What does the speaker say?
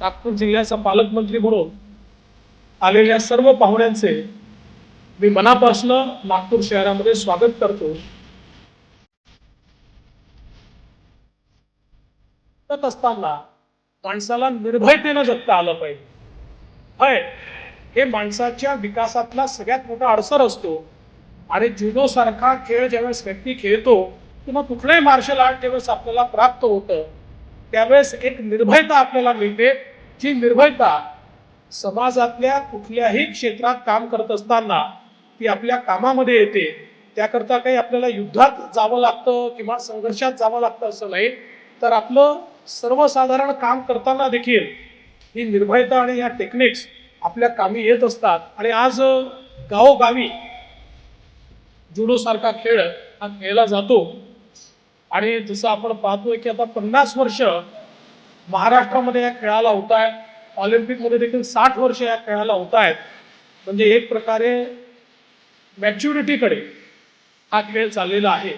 नागपूर जिल्ह्याचा पालकमंत्री म्हणून आलेल्या सर्व पाहुण्यांचे मी मनापासून नागपूर शहरामध्ये स्वागत करतो. जगत असताना माणसाला निर्भयतेनं जगता आलं पाहिजे. भय हे माणसाच्या विकासातला सगळ्यात मोठा अडसर असतो. आणि जुडो सारखा खेळ ज्यावेळेस व्यक्ती खेळतो किंवा कुठलाही मार्शल आर्ट ज्यावेळेस आपल्याला प्राप्त होतं त्यावेळेस एक निर्भयता आपल्याला मिळते. जी निर्भयता समाजातल्या कुठल्याही क्षेत्रात काम करत असताना ती आपल्या कामामध्ये येते त्याकरता काही आपल्याला युद्धात जावं लागतं किंवा संघर्षात जावं लागतं असं नाही तर आपलं सर्वसाधारण काम करताना देखील ही निर्भयता आणि या टेक्निक्स आपल्या कामी येत असतात. आणि आज गावोगावी जुडोसारखा खेळ हा खेळला जातो. आणि जसं आपण पाहतोय की आता पन्नास वर्ष महाराष्ट्रामध्ये या खेळाला होत आहेत ऑलिम्पिकमध्ये देखील साठ वर्ष या खेळाला होत आहेत म्हणजे एक प्रकारे मॅच्युरिटीकडे हा खेळ चाललेला आहे.